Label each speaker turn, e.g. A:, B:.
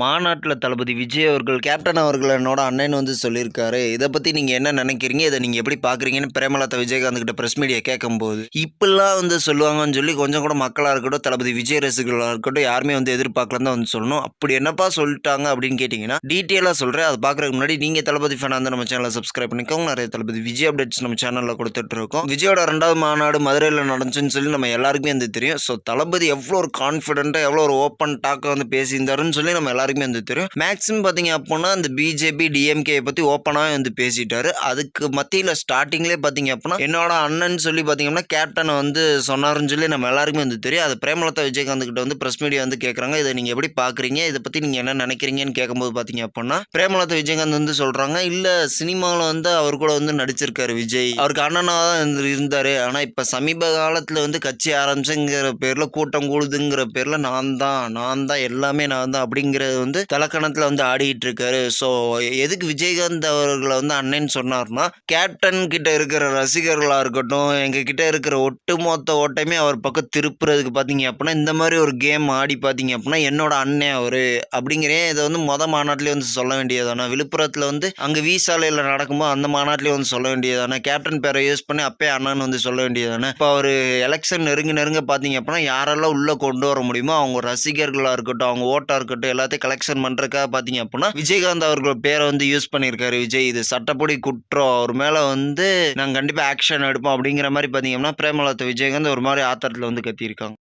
A: மாநாட்டில் தளபதி விஜய் அவர்கள் கேப்டன் அவர்கள் என்னோட அண்ணன் வந்து சொல்லியிருக்காரு. இதை பற்றி நீங்கள் என்ன நினைக்கிறீங்க? இதை நீங்கள் எப்படி பார்க்குறீங்கன்னு பிரேமலதா விஜயகாந்த் கிட்ட ப்ரெஸ் மீடியா கேட்கும்போது இப்படிலாம் வந்து சொல்லுவாங்கன்னு சொல்லி கொஞ்சம் கூட மக்களாக இருக்கட்டும் தளபதி விஜய் ரசிகர்களாக இருக்கட்டும் யாருமே வந்து எதிர்பார்க்கலாம் தான் வந்து சொல்லணும். அப்படி என்னப்பா சொல்லிட்டாங்க அப்படின்னு கேட்டிங்கன்னா டீட்டெயிலாக சொல்கிறேன் அதை பார்க்குறதுக்கு முன்னாடி நீங்கள் தளபதி ஃபேனாக வந்து நம்ம சேனலை சப்ஸ்கிரைப் பண்ணிக்கோங்க. நிறைய தளபதி விஜய் அப்டேட்ஸ் நம்ம சேனலில் கொடுத்துட்டு இருக்கோம். விஜயோட ரெண்டாவது மாநாடு மதுரையில் நடந்துச்சுன்னு சொல்லி நம்ம எல்லாருக்குமே வந்து தெரியும். ஸோ தளபதி எவ்வளோ ஒரு கான்ஃபிடென்ட்டாக எவ்வளோ ஒரு ஓப்பன் டாக்காக வந்து பேசியிருந்தாருன்னு சொல்லி நம்ம எல்லாருக்குமே வந்து தெரியும். மேக்ஸிமம் பார்த்தீங்க அப்படின்னா இந்த பிஜேபி டிஎம்கே பற்றி ஓப்பனாக வந்து பேசிட்டாரு. அதுக்கு மத்தியில் ஸ்டார்டிங்லேயே பார்த்தீங்க அப்படின்னா என்னோட அண்ணன் சொல்லி பார்த்தீங்கன்னா கேப்டனை வந்து சொன்னாருன்னு சொல்லி நம்ம எல்லாருக்குமே வந்து தெரியும். அது பிரேமலதா விஜயகாந்த் கிட்ட வந்து ப்ரெஸ் மீடியா வந்து கேட்குறாங்க இதை நீங்கள் எப்படி பார்க்குறீங்க இதை பற்றி நீங்கள் என்ன நினைக்கிறீங்கன்னு கேட்கும்போது பார்த்தீங்க அப்படின்னா பிரேமலதா விஜயகாந்த் வந்து சொல்கிறாங்க இல்லை சினிமாவில் வந்து அவர் கூட வந்து நடிச்சிருக்காரு விஜய். அவருக்கு அண்ணனாக தான் இருந்தார். ஆனால் இப்போ சமீப காலத்தில் வந்து கட்சி ஆரம்பிச்சுங்கிற பேரில் கூட்டம் கூடுதுங்கிற பேரில் நான் தான் நான் தான் எல்லாமே நான் தான் அப்படிங்கிற வந்து தலக்கணத்தில் வந்து ஆடிட்டு இருக்காரு ஸோ எதுக்கு விஜயகாந்த் அவர்களை வந்து அண்ணன் சொன்னார்னா கேப்டன் கிட்ட இருக்கிற ரசிகர்களாக இருக்கட்டும் எங்கள் கிட்ட இருக்கிற ஒட்டுமொத்த ஓட்டமே அவர் பக்கம் திருப்புறதுக்கு பார்த்தீங்க அப்படின்னா இந்த மாதிரி ஒரு கேம் ஆடி பார்த்தீங்க அப்படின்னா என்னோட அண்ணன் அவர். அப்படிங்கிறேன் இதை வந்து மொத மாநாட்டிலே வந்து சொல்ல வேண்டியதானா விழுப்புரத்தில் வந்து அங்கே வீசாலையில் நடக்கும்போது அந்த மாநாட்டிலே வந்து சொல்ல வேண்டியதானா கேப்டன் பேரை யூஸ் பண்ணி அப்பே அண்ணன் வந்து சொல்ல வேண்டியதானே இப்போ அவர் எலெக்ஷன் நெருங்க நெருங்க பார்த்தீங்க அப்படின்னா யாரெல்லாம் உள்ளே கொண்டு வர முடியுமோ அவங்க ரசிகர்களாக இருக்கட்டும் அவங்க ஓட்டாக இருக்கட்டும் எல்லாத்தையும் கலெக்ஷன் பண்ணுறதுக்காக பார்த்தீங்க அப்படின்னா விஜயகாந்த் அவர்கள் பேரை வந்து யூஸ் பண்ணியிருக்காரு. விஜய் இது சட்டப்படி குற்றம். அவர் மேலே வந்து நாங்கள் கண்டிப்பாக ஆக்ஷன் எடுப்போம் அப்படிங்கிற மாதிரி பார்த்தீங்கன்னா பிரேமலதா விஜயகாந்த் ஒரு மாதிரி ஆத்திரத்தில் வந்து கத்தியிருக்காங்க.